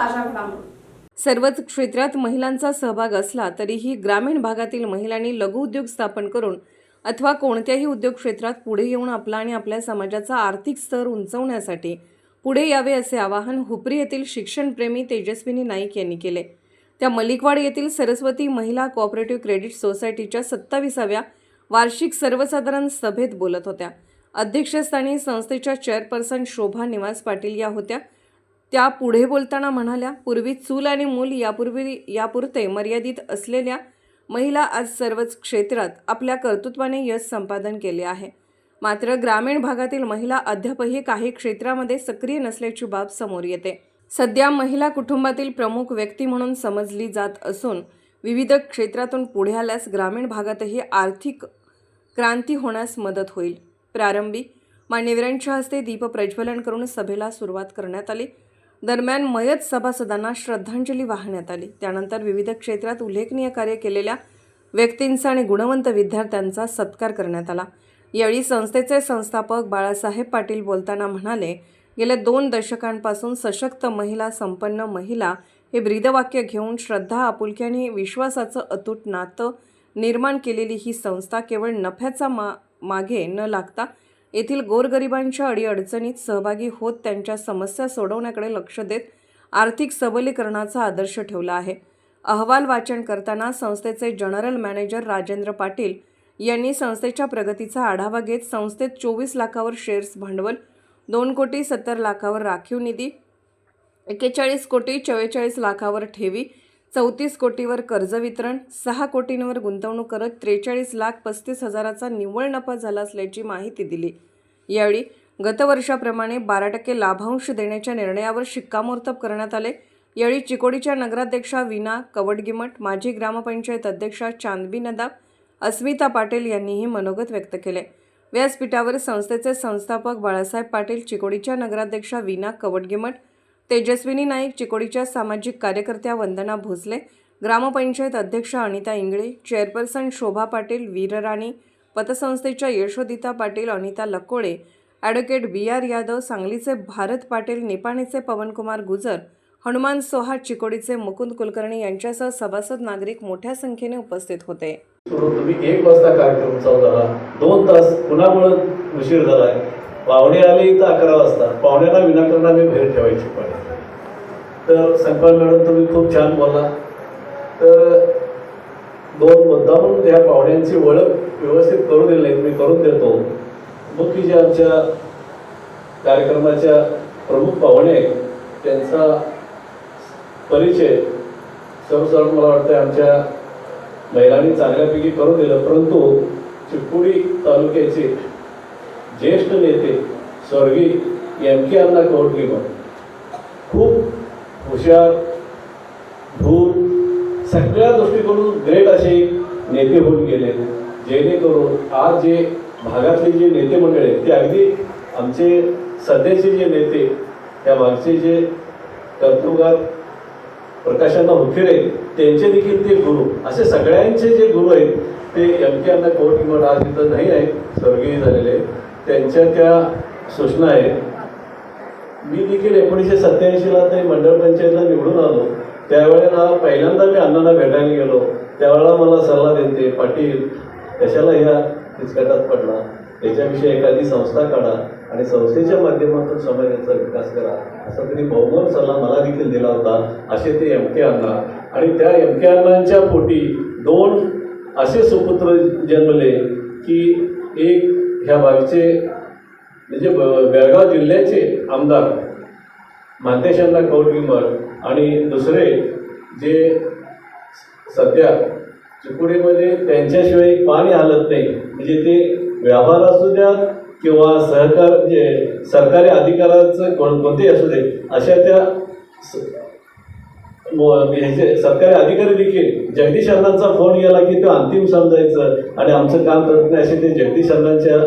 ताज्या घडामोडी. सर्वच क्षेत्रात महिलांचा सहभाग असला तरीही ग्रामीण भागातील महिलांनी लघुउद्योग स्थापन करून अथवा कोणत्याही उद्योग क्षेत्रात पुढे येऊन आपला आणि आपल्या समाजाचा आर्थिक स्तर उंचवण्यासाठी पुढे यावे असे आवाहन हुपरी येथील शिक्षणप्रेमी तेजस्विनी नाईक यांनी केले. त्या मलिकवाड येथील सरस्वती महिला कोऑपरेटिव्ह क्रेडिट सोसायटीच्या सत्ताविसाव्या वार्षिक सर्वसाधारण सभेत बोलत होत्या. अध्यक्षस्थानी संस्थेच्या चेअरपर्सन शोभा निवास पाटील या होत्या. त्या पुढे बोलताना म्हणाल्या पूर्वी चूल आणि मूल यापूर्वी यापुरते मर्यादित असलेल्या महिला आज सर्वच क्षेत्रात आपल्या कर्तृत्वाने यश संपादन केले आहे. मात्र ग्रामीण भागातील महिला अद्यापही काही क्षेत्रामध्ये सक्रिय नसल्याची बाब समोर येते. सध्या महिला कुटुंबातील प्रमुख व्यक्ती म्हणून समजली जात असून विविध क्षेत्रातून पुढे आल्यास ग्रामीण भागातही आर्थिक क्रांती होण्यास मदत होईल. प्रारंभी मान्यवरांच्या हस्ते दीप प्रज्वलन करून सभेला सुरुवात करण्यात आली. दरम्यान मयत सभासदांना श्रद्धांजली वाहण्यात आली. त्यानंतर विविध क्षेत्रात उल्लेखनीय कार्य केलेल्या व्यक्तींचा आणि गुणवंत विद्यार्थ्यांचा सत्कार करण्यात आला. यावेळी संस्थेचे संस्थापक बाळासाहेब पाटील बोलताना म्हणाले गेल्या दोन दशकांपासून सशक्त महिला संपन्न महिला हे ब्रीदवाक्य घेऊन श्रद्धा आपुलकी आणि विश्वासाचं अतूट नातं निर्माण केलेली ही संस्था केवळ नफ्याचा मा मागे न लागता येथील गोरगरिबांच्या अडीअडचणीत सहभागी होत त्यांच्या समस्या सोडवण्याकडे लक्ष देत आर्थिक सबलीकरणाचा आदर्श ठेवला आहे. अहवाल वाचन करताना संस्थेचे जनरल मॅनेजर राजेंद्र पाटील यांनी संस्थेच्या प्रगतीचा आढावा घेत संस्थेत चोवीस लाखावर शेअर्स भांडवल दोन कोटी सत्तर लाखावर राखीव निधी एक्केचाळीस कोटी चव्वेचाळीस लाखावर ठेवी चौतीस कोटीवर कर्ज वितरण सहा कोटींवर गुंतवणूक करत त्रेचाळीस लाख पस्तीस हजाराचा निव्वळ नफा झाला असल्याची माहिती दिली. यावेळी गतवर्षाप्रमाणे बारा टक्के लाभांश देण्याच्या निर्णयावर शिक्कामोर्तब करण्यात आले. यावेळी चिकोडीच्या नगराध्यक्षा विना कवडगिमट माजी ग्रामपंचायत अध्यक्षा चांदबी नदाब अस्मिता पाटील यांनीही मनोगत व्यक्त केले. व्यासपीठावर संस्थेचे संस्थापक बाळासाहेब पाटील चिकोडीच्या नगराध्यक्षा विना कवडगिमठ तेजस्विनी नाईक चिकोडीच्या सामाजिक कार्यकर्त्या वंदना भोसले ग्रामपंचायत अध्यक्ष Anita Ingale chairperson Shobha Patil Veerrani पतसंस्थेच्या Yashodita Patil Anita Lakole advocate B R Yadav सांगलीचे भारत पाटील निपाणीचे पवनकुमार गुजर हनुमान सोहा चिकोडीचे मुकुंद कुलकर्णी यांच्यासह सभासद नागरिक मोठ्या संख्येने उपस्थित होते. तुम्ही एक वाजता कार्यक्रम चालू झाला. दोन तास कुणामुळे उशीर झालाय. पाहुणे आले इथं अकरा वाजता. पाहुण्यांना विनाकारण आम्ही बाहेर ठेवायची पण तर संकपाल मॅडम तुम्ही खूप छान बोला तर दोन मुद्दामून त्या पाहुण्यांची ओळख व्यवस्थित करून दिली मी करून देतो. मुख्य जे आमच्या कार्यक्रमाच्या प्रमुख पाहुणे आहेत, त्यांचा परिचय सर्वसाधारण मला वाटतं आमच्या महिलांनी चांगल्यापैकी करून दिलं. परंतु चिपुडी तालुक्याचे ज्येष्ठ नेते स्वर्गीय एम के अण्णा कौटगीकर खूप हुशार धूर सगळ्या दृष्टीकडून ग्रेट असे नेते होऊन गेले. जेणेकरून आज जे भागातले जे नेते मंडळ आहेत ते अगदी आमचे सध्याचे जे नेते त्या मागचे जे कर्तृगार प्रकाशांना हुकिरे त्यांचे देखील ते गुरु. असे सगळ्यांचे जे गुरु आहेत ते एम के अण्णा कौटिमठ आज इथं नाही आहेत स्वर्गीय झालेले आहेत. त्यांच्या त्या सूचना आहेत. मी देखील एकोणीसशे सत्त्याऐंशीला ते मंडळ पंचायतला निवडून आलो. त्यावेळेला पहिल्यांदा मी अण्णांना भेटायला गेलो. त्यावेळेला मला सल्ला देते पाटील कशाला ह्या किचकटात पडला? याच्याविषयी एखादी संस्था काढा आणि संस्थेच्या माध्यमातून समाजाचा विकास करा. असा त्यांनी बहुमत सल्ला मला देखील दिला होता असे ते एम. के. अण्णा. आणि त्या एम. के. अण्णांच्या पोटी दोन असे सुपुत्र जन्मले की एक ह्या बागचे म्हणजे बेळगाव जिल्ह्याचे आमदार मांतेशांना कौटगिमर आणि दुसरे जे सध्या चिकोडीमध्ये त्यांच्याशिवाय पाणी हालत नाही म्हणजे ते व्यापार असू द्या किंवा सहकार म्हणजे सरकारी अधिकाराचं कोण कोणतेही असू दे अशा त्या स- ह्याचे सरकारी अधिकारी देखील जगदीश अण्णांचा फोन गेला की तो अंतिम समजायचं आणि आमचं काम करत नाही असे ते जगदीश अण्णांच्या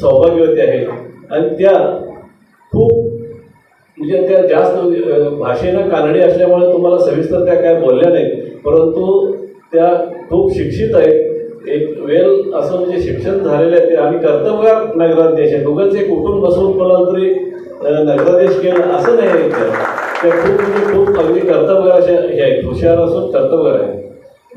सौभाग्यवती आहेत आणि त्या खूप म्हणजे त्या जास्त भाषेनं कानडी असल्यामुळे तुम्हाला सविस्तर त्या काय बोलल्या नाहीत. परंतु त्या खूप शिक्षित आहेत. एक वेल असं म्हणजे शिक्षण झालेलं आहे. ते आणि कर्तव्य नगराध्यक्ष आहे. दोघंच एक उठून बसवून कोणाला तरी नगराध्यक्ष केलं असं नाही त्या खूप म्हणजे खूप अगदी कर्तव्य अशा हे आहेत. हुशार असून कर्तव्य आहे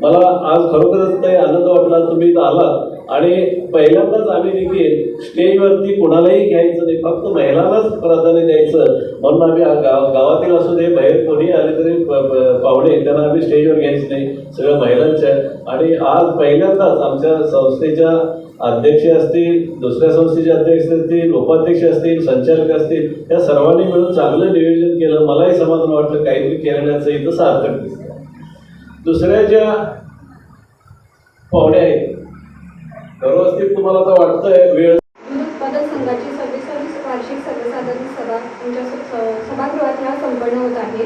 मला आज खरोखरच काही आनंद वाटला. तुम्ही आलात. आणि पहिल्यांदाच आम्ही देखील स्टेजवरती कुणालाही घ्यायचं नाही फक्त महिलांनाच प्राधान्य द्यायचं. म्हणून आम्ही गाव गावातील असू दे बाहेर कोणी आले तरी प- पाहुणे त्यांना आम्ही स्टेजवर घ्यायचं नाही. सगळं महिलांच्या आणि आज पहिल्यांदाच आमच्या संस्थेच्या अध्यक्ष असतील दुसऱ्या संस्थेचे अध्यक्ष असतील उपाध्यक्ष असतील संचालक असतील या सर्वांनी मिळून चांगलं नियोजन केलं. मलाही समाधान वाटलं. काहीतरी केल्याचं इथं सार्थक दिसतं दुसऱ्या ज्या पाहुण्या आहेत व्यवस्थित तुम्हाला आता वाटतंय वेळ उत्पादक संघाची सव्वीसावी वार्षिक सर्वसाधारण सभा तुमच्या सभागृहात ह्या संपन्न होत आहे.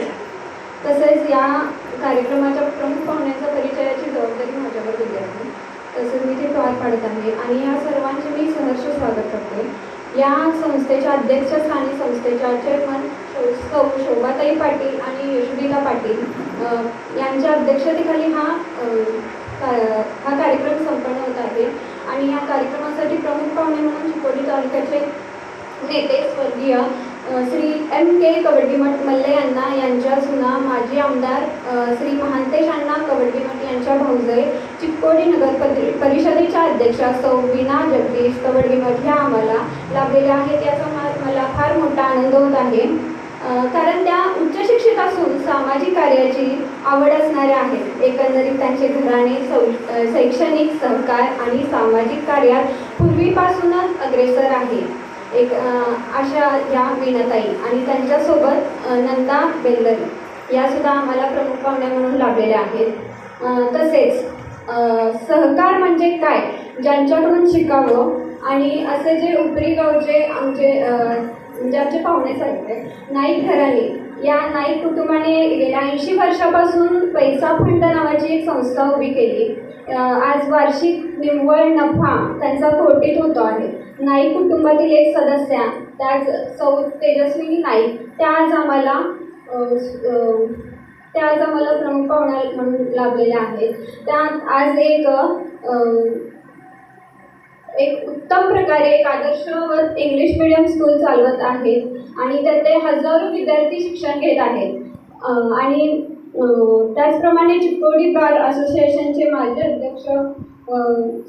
तसेच या कार्यक्रमाच्या प्रमुख पाहुण्यांच्या परिचयाची जबाबदारी माझ्यावर दिली आहे. तसेच मी ते पार पाडत आहे आणि या सर्वांचे मी सहर्ष स्वागत करते. या संस्थेच्या अध्यक्षस्थानी संस्थेच्या चेअरमन शो- सौ शोभाताई पाटील आणि यशोदिता पाटील यांच्या अध्यक्षतेखाली हा का- हा कार्यक्रम संपन्न होत आहे. आणि या कार्यक्रमासाठी प्रमुख पाहुणे म्हणून चिकोडी तालुक्याचे नेते स्वर्गीय श्री एम के कवडीमठ मल्ले यांना यांच्या सुना माजी आमदार श्री महांतेश अण्णा कवडीमठ यांच्या भाऊजय चिक्कोडी नगर परि- परिषदेच्या अध्यक्षा सौ विना जगदीश कवडीमठ ह्या आम्हाला लाभलेल्या आहेत. याचा मला फार मोठा आनंद होत आहे. कारण त्या उच्च शिक्षित असून सामाजिक कार्याची आवड असणाऱ्या आहेत. एकंदरीत त्यांचे घराणे सौ शैक्षणिक सहकार आणि सामाजिक कार्यात पूर्वीपासूनच अग्रेसर आहे. एक अशा या वीणाताई आणि त्यांच्यासोबत नंदा बेल्लरी यासुद्धा आम्हाला प्रमुख पाहुण्या म्हणून लाभलेल्या आहेत. तसेच सहकार म्हणजे काय? ज्यांच्याकडून शिकावं आणि असे जे उपरी गावचे आमचे म्हणजे आमचे पाहुणे सारखे नाईक घराणे. या नाईक कुटुंबाने गेल्या ऐंशी वर्षापासून पैसा फंड नावाची एक संस्था उभी केली. आज वार्षिक निव्वळ नफा त्यांचा कोटीत होतो आहे. नाईक कुटुंबातील एक सदस्या त्याच सौ तेजस्विनी नाईक त्या आज आम्हाला त्या आज आम्हाला प्रमुख पाहुण्या म्हणून लाभलेल्या आहेत त्या आज एक एक उत्तम प्रकारे एक आदर्शवत इंग्लिश मिडियम स्कूल चालवत आहेत आणि त्यातले हजारो विद्यार्थी शिक्षण घेत आहेत. आणि त्याचप्रमाणे चिकोडी बार असोसिएशनचे माजी अध्यक्ष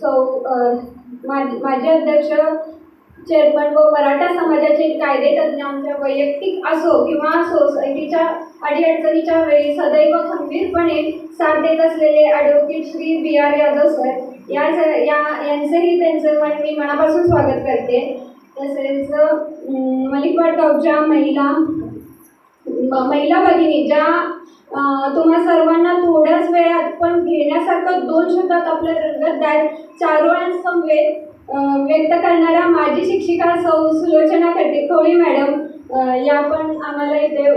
सौ माजी अध्यक्ष चेअरमन व मराठा समाजाचे कायदे तज्ज्ञ आमच्या वैयक्तिक असो किंवा सोसायटीच्या अडीअडचणीच्या वेळी सदैव खंबीरपणे साथ देत असलेले advocate Shri B R Yadav sir या स- या यांचंही त्यांचं मन मी मनापासून स्वागत करते. तसेच मलिक मलिकवाड गावच्या महिला महिला भगिनी ज्या तुम्हा सर्वांना थोड्याच वेळात पण घेण्यासारखं दोन शब्दात आपल्या रंगतदार द्याल चारोळ्यांसमवेत व्यक्त करणाऱ्या माजी शिक्षिका सौ सुलोचना करते. खोळी मॅडम या पण आम्हाला इथे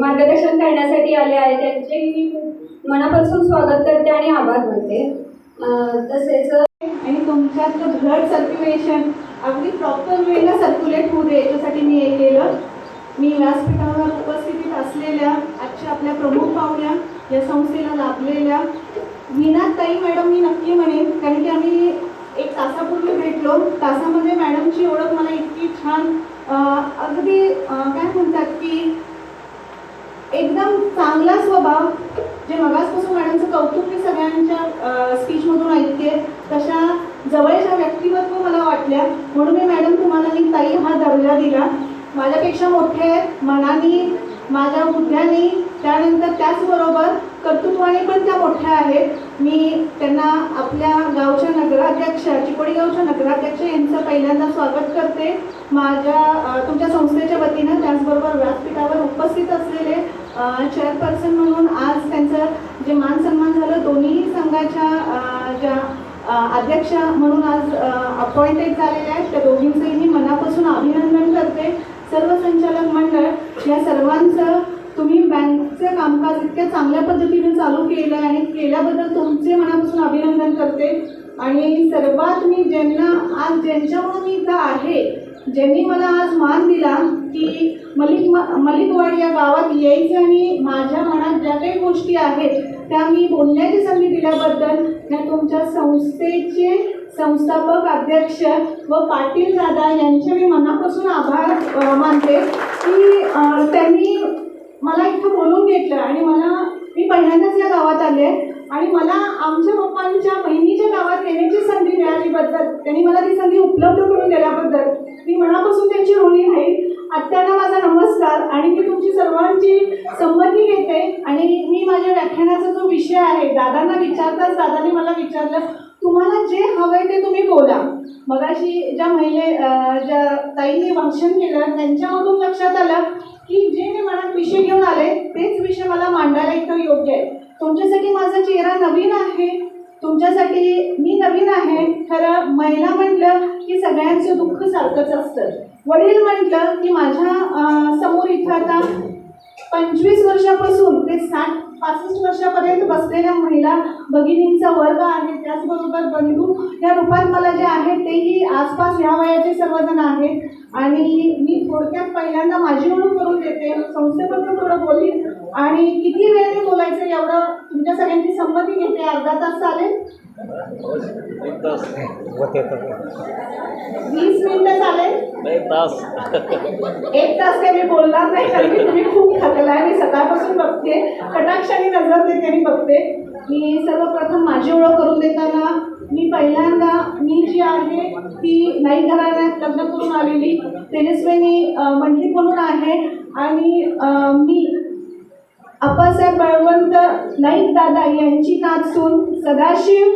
मार्गदर्शन करण्यासाठी आले आहेत. त्यांचेही मी मनापासून स्वागत करते आणि आभार मानते. तसेच आणि तुमच्यातलं ब्लड सर्क्युलेशन अगदी प्रॉपर वेळेला सर्क्युलेट होऊ दे याच्यासाठी मी हे केलं. मी व्यासपीठावर उपस्थितीत असलेल्या आजच्या आपल्या प्रमुख पाहुण्या या संस्थेला लाभलेल्या वीणाताई मॅडम मी नक्की म्हणेन कारण की आम्ही एक तासापूर्वी भेटलो. तासामध्ये मॅडमची ओळख मला इतकी छान अगदी काय म्हणतात की एकदम चांगला स्वभाव जे मगासपासून मॅडमचं कौतुक मी सगळ्यांच्या स्पीचमधून ऐकते तशा जवळच्या व्यक्तिमत्व मला वाटल्या म्हणून मी मॅडम तुम्हाला मी ताई हा दर्जा दिला. माझ्यापेक्षा मोठे मनाने माझ्या बुद्ध्याने त्यानंतर त्याचबरोबर कर्तृत्वाने पण त्या मोठ्या आहेत. मी त्यांना आपल्या गावच्या नगराध्यक्ष चिकोडी गावच्या नगराध्यक्ष यांचं पहिल्यांदा स्वागत करते. माझ्या तुमच्या संस्थेच्या वतीनं त्याचबरोबर व्यासपीठावर उपस्थित असलेले चेअरपर्सन म्हणून आज त्यांचं जे मान सन्मान झालं दोन्ही संघाच्या ज्या अध्यक्ष म्हणून आज अपॉइंटेड झालेल्या आहेत त्या दोघींचंही मी मनापासून अभिनंदन करते. सर्व संचालक मंडळ या सर्वांचं तुम्ही बँकचं कामकाज इतक्या चांगल्या पद्धतीने चालू केलं आहे आणि केल्याबद्दल तुमचे मनापासून अभिनंदन करते. आणि सर्वात मी ज्यांना आज ज्यांच्यामुळे मी इथं आहे ज्यांनी मला आज मान दिला की मलिक मलिकवाड या गावात यायचं आणि माझ्या मनात ज्या काही गोष्टी आहेत त्या मी बोलण्याची संधी दिल्याबद्दल या तुमच्या संस्थेचे संस्थापक अध्यक्ष व पाटील दादा यांचे मी मनापासून आभार मानते की त्यांनी मला इथं बोलून घेतलं आणि मला मी पहिल्यांदाच या गावात आले. आणि मला आमच्या पप्पांच्या बहिणीच्या गावात येण्याची संधी मिळालीबद्दल त्यांनी मला ती संधी उपलब्ध करून दिल्याबद्दल मी मनापासून त्यांची ऋणी आहे. आत्याला माझा नमस्कार आणि मी तुमची सर्वांची संमती घेते आणि मी माझ्या व्याख्यानाचा जो विषय आहे दादांना विचारताच दादांनी मला विचारलं तुम्हाला जे हवंय ते तुम्ही बोला. मगाशी ज्या महिले ज्या ताईंनी भाषण केलं त्यांच्यामधून लक्षात आलं की जे मी मनात विषय घेऊन आले तेच विषय मला मांडायला इथं योग्य आहे. तुमच्यासाठी माझा चेहरा नवीन आहे. तुमच्यासाठी मी नवीन आहे. खरं महिला म्हटलं की सगळ्यांचं दुःख सारखंच असतं. वडील म्हटलं की माझ्यासमोर इथं आता पंचवीस वर्षापासून ते साठ पासष्ट वर्षापर्यंत बसलेल्या महिला भगिनींचा वर्ग आहे. त्याचबरोबर बंधू या रूपात मला जे आहे तेही आसपास या वयाचे सर्वजण आहेत. आणि मी थोडक्यात पहिल्यांदा माझी ओळख करून देते. संस्थेबद्दल थोडं बोलीन. आणि किती वेळ मी बोलायचं? एवढं तुमच्या सगळ्यांची संमती घेते. अर्धा तास चालेल? वीस मिनिटं चालेल? एक तास. एक तास काही मी बोलणार नाही कारण की तुम्ही खूप थकलाय. मी सकाळपासून बघते. कटाक्षाने नजर देते आणि बघते. मी सर्वप्रथम माझी ओळख करून देताना मी पहिल्यांदा मी जी आहे ती नाही घराण्यात लग्न करून आलेली. तेजस्विनी अं, मंडलिक म्हणून आहे. आणि मी अप्पासाहेब बळवंत नाईक दादा यांची नाचून सदाशिव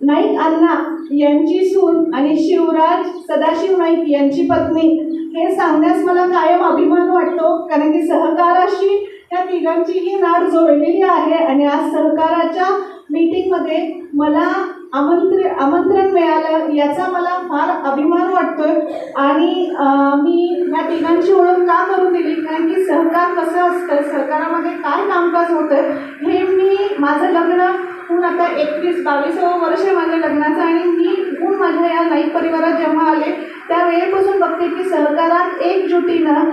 नाईक अण्णा यांची सून आणि शिवराज सदाशिव नाईक यांची पत्नी. हे सांगण्यास मला कायम अभिमान वाटतो कारण की सहकाराशी त्या तिघांचीही नाड जोडलेली आहे आणि आज सहकाराच्या मीटिंगमध्ये मला आमंत्र आमंत्रण मिळालं याचा मला फार अभिमान वाटतोय. आणि मी ह्या तिघांची ओळख का करून दिली? कारण की सहकार कसं असतं सहकारामध्ये काय कामकाज होतं हे मी माझं लग्न हून आता एकवीस बावीसावं वर्ष आहे माझ्या लग्नाचं आणि मी हून माझ्या या नाईक परिवारात जेव्हा आले त्या वेळेपासून बघते की सहकारात एकजुटीनं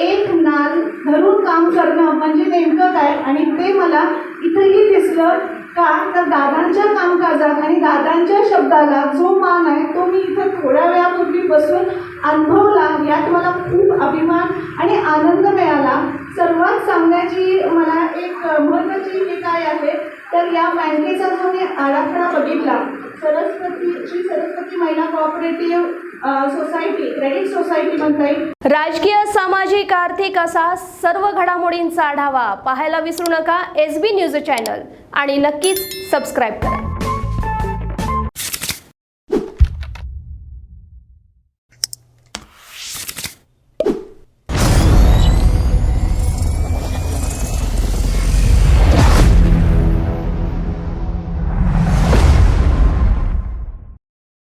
एक नाल धरून काम करणं म्हणजे नेमकं काय? आणि ते मला इथंही दिसलं का तर दादांच्या कामकाजात आणि दादांच्या शब्दाला जो मान आहे तो मी इथं थोड्या वेळापूर्वी बसून अनुभवला. यात मला खूप अभिमान आणि आनंद मिळाला. सर्वात सांगण्याची मला एक महत्त्वाची हे काय आहे तर या बँकेचा जो मी आराखडा बघितला सरस्वतीची सरस्वती महिला कोऑपरेटिव्ह सोसायटी क्रेडिट सोसायटी म्हणता येईल. राजकीय सामाजिक आर्थिक असा सर्व घडामोडींचा आढावा पाहायला विसरू नका. एस बी न्यूज चॅनल आणि नक्कीच सबस्क्राईब करा.